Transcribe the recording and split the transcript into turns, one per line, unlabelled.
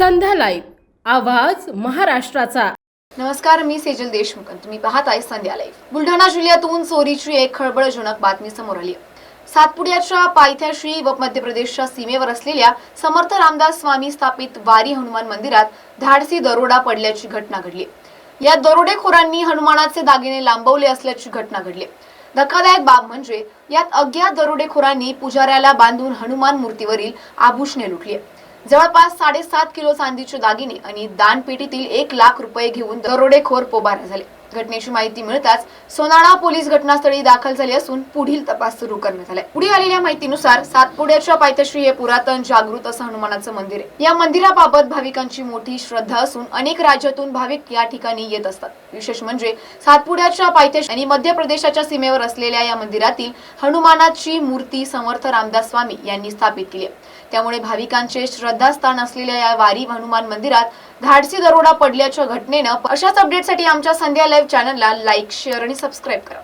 Live आवाज महाराष्ट्राचा.
नमस्कार मी सेजल देशमुख तुम्ही तुम्ही आहे संध्या लाईव्ह बुलढाणा जिल्ह्यातून चोरीची एक खळबळजनक बातमी समोर आली सातपुड्याच्या पायथ्याशी व मध्य प्रदेशच्या सीमेवर असलेल्या समर्थ रामदास स्वामी स्थापित वारी हनुमान मंदिरात धाडसी दरोडा पडल्याची घटना घडली या दरोडेखोरांनी हनुमानाचे दागिने लांबवले असल्याची घटना घडली धक्कादायक बाब म्हणजे यात अज्ञात दरोडेखोरांनी पुजाऱ्याला बांधून हनुमान मूर्तीवरील आभूषणे लुटली जवळपास साडेसात किलो चांदीचे दागिने आणि दानपेटीतील एक लाख रुपये घेऊन दरोडेखोर पोबारा झाले घटनेची माहिती मिळताच सोनाळा पोलीस घटनास्थळी दाखल झाले असून पुढील तपास सुरू करण्यात आलाय. पुढे आलेल्या माहितीनुसार सातपुड्याच्या पायथ्याशी हे पुरातन जागृत असं हनुमानाचं मंदिर आहे. या मंदिराबाबत भाविकांची मोठी श्रद्धा असून अनेक राज्यातून भाविक या ठिकाणी येत असतात. विशेष म्हणजे सातपुड्याच्या पायथ्याशी आणि मध्य प्रदेशाच्या सीमेवर असलेल्या या मंदिरातील हनुमानाची मूर्ती समर्थ रामदास स्वामी यांनी स्थापित केली त्यामुळे भाविकांचे श्रद्धास्थान असलेल्या या वारी हनुमान मंदिरात धाडसी दरोडा पडल्याच्या घटनेनं अशाच अपडेटसाठी आमच्या संध्या लाईव्ह चॅनलला लाईक शेअर आणि सबस्क्राईब करा.